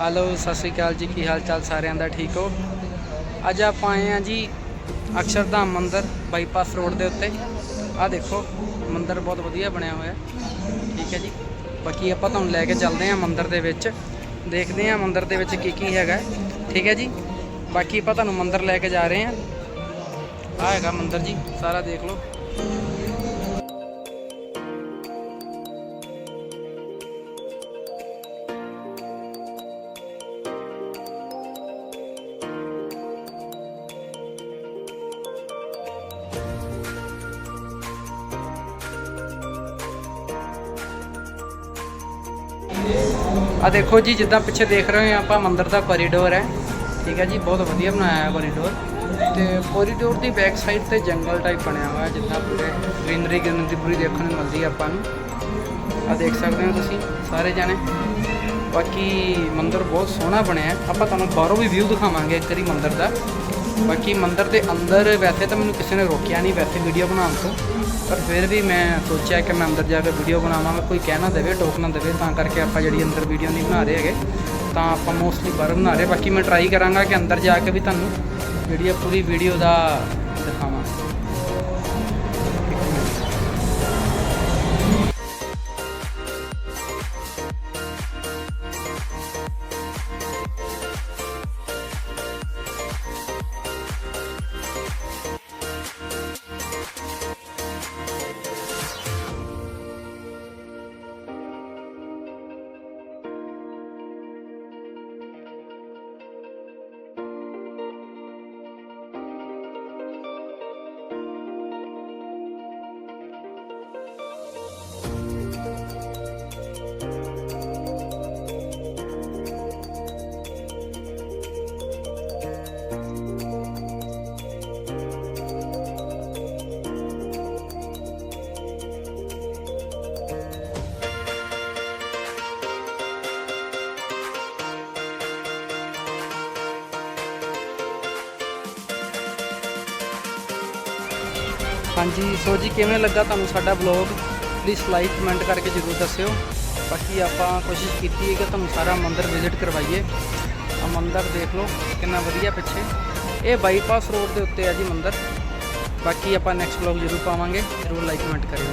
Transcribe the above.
Hello, ਸਤਿ ਸ਼੍ਰੀ ਅਕਾਲ ਜੀ, ਕੀ ਹਾਲ ਚਾਲ ਸਾਰਿਆਂ ਦਾ? ਠੀਕ ਹੋ? ਅੱਜ ਆਪਾਂ ਆਏ ਆ ਜੀ ਅਕਸ਼ਰਧਾਮ ਮੰਦਿਰ, ਬਾਈਪਾਸ ਰੋਡ ਦੇ ਉੱਤੇ। ਆਹ ਦੇਖੋ, ਮੰਦਿਰ ਬਹੁਤ ਵਧੀਆ ਬਣਿਆ ਹੋਇਆ। ਠੀਕ ਹੈ ਜੀ। ਬਾਕੀ ਆਪਾਂ ਤੁਹਾਨੂੰ ਲੈ ਕੇ ਚੱਲਦੇ ਆ ਮੰਦਿਰ ਦੇ ਵਿੱਚ। ਦੇਖਦੇ ਆ ਮੰਦਿਰ ਦੇ ਵਿੱਚ ਕੀ ਕੀ ਹੈਗਾ। ਠੀਕ ਹੈ ਜੀ। ਬਾਕੀ ਆਪਾਂ ਤੁਹਾਨੂੰ ਮੰਦਿਰ ਲੈ ਕੇ ਜਾ ਰਹੇ ਆ ਆਹ ਹੈਗਾ ਮੰਦਿਰ ਜੀ, ਸਾਰਾ ਦੇਖ ਲਓ। ਆ ਦੇਖੋ ਜੀ, ਜਿੱਦਾਂ ਪਿੱਛੇ ਦੇਖ ਰਹੇ ਹੋ ਆਪਾਂ, ਮੰਦਿਰ ਦਾ ਕੋਰੀਡੋਰ ਹੈ। ਠੀਕ ਹੈ ਜੀ, ਬਹੁਤ ਵਧੀਆ ਬਣਾਇਆ ਹੈ ਕੋਰੀਡੋਰ ਤੇ ਕੋਰੀਡੋਰ ਦੀ ਬੈਕ ਸਾਈਡ ਤੇ ਜੰਗਲ ਟਾਈਪ ਬਣਿਆ ਹੋਇਆ, ਜਿੱਦਾਂ ਪੂਰੇ ਗ੍ਰੀਨਰੀ ਗ੍ਰੀਨਰੀ ਪੂਰੀ ਦੇਖਣ ਨੂੰ ਮਿਲਦੀ ਆਪਾਂ ਨੂੰ। ਆ ਦੇਖ ਸਕਦੇ ਹੋ ਤੁਸੀਂ, ਸਾਰੇ ਜਾਣੇ। ਬਾਕੀ ਮੰਦਿਰ ਬਹੁਤ ਸੋਹਣਾ ਬਣਿਆ। ਆਪਾਂ ਤੁਹਾਨੂੰ ਬਾਹਰੋਂ ਵੀ ਵਿਊ ਦਿਖਾਵਾਂਗੇ ਇੱਕ ਵਾਰੀ ਮੰਦਿਰ ਦਾ। ਬਾਕੀ ਮੰਦਿਰ ਦੇ ਅੰਦਰ ਵੈਸੇ ਤਾਂ ਮੈਨੂੰ ਕਿਸੇ ਨੇ ਰੋਕਿਆ ਨਹੀਂ ਵੈਸੇ ਵੀਡੀਓ ਬਣਾਉਣ ਤੋਂ, ਪਰ ਫਿਰ ਵੀ ਮੈਂ ਸੋਚਿਆ ਕਿ ਮੈਂ ਅੰਦਰ ਜਾ ਕੇ ਵੀਡੀਓ ਬਣਾਵਾਂਗਾ ਕੋਈ ਕਹਿ ਨਾ ਦੇਵੇ, ਟੋਕ ਨਾ ਦੇਵੇ, ਤਾਂ ਕਰਕੇ ਆਪਾਂ ਜਿਹੜੀ ਅੰਦਰ ਵੀਡੀਓ ਨਹੀਂ ਬਣਾ ਰਹੇ ਹੈਗੇ, ਤਾਂ ਆਪਾਂ ਮੋਸਟਲੀ ਬਾਹਰ ਬਣਾ ਰਹੇ, ਬਾਕੀ ਮੈਂ ਟਰਾਈ ਕਰਾਂਗਾ ਕਿ ਅੰਦਰ ਜਾ ਕੇ ਵੀ ਤੁਹਾਨੂੰ ਜਿਹੜੀ ਆ ਪੂਰੀ ਵੀਡੀਓ ਦਾ ਦਿਖਾਵਾਂ। ਹਾਂਜੀ, ਸੋ ਜੀ, ਕਿਵੇਂ ਲੱਗਾ ਤੁਹਾਨੂੰ ਸਾਡਾ ਬਲੌਗ ਪਲੀਜ਼ ਲਾਈਕ ਕਮੈਂਟ ਕਰਕੇ ਜ਼ਰੂਰ ਦੱਸਿਓ। ਬਾਕੀ ਆਪਾਂ ਕੋਸ਼ਿਸ਼ ਕੀਤੀ ਹੈ ਕਿ ਤੁਹਾਨੂੰ ਸਾਰਾ ਮੰਦਿਰ ਵਿਜ਼ਿਟ ਕਰਵਾਈਏ। ਆ ਮੰਦਿਰ ਦੇਖ ਲਓ, ਕਿੰਨਾ ਵਧੀਆ ਪਿੱਛੇ। ਇਹ ਬਾਈਪਾਸ ਰੋਡ ਦੇ ਉੱਤੇ ਆ ਜੀ ਮੰਦਿਰ। ਬਾਕੀ ਆਪਾਂ ਨੈਕਸਟ ਬਲੌਗ ਜ਼ਰੂਰ ਪਾਵਾਂਗੇ। ਜ਼ਰੂਰ ਲਾਈਕ ਕਮੈਂਟ ਕਰਿਓ।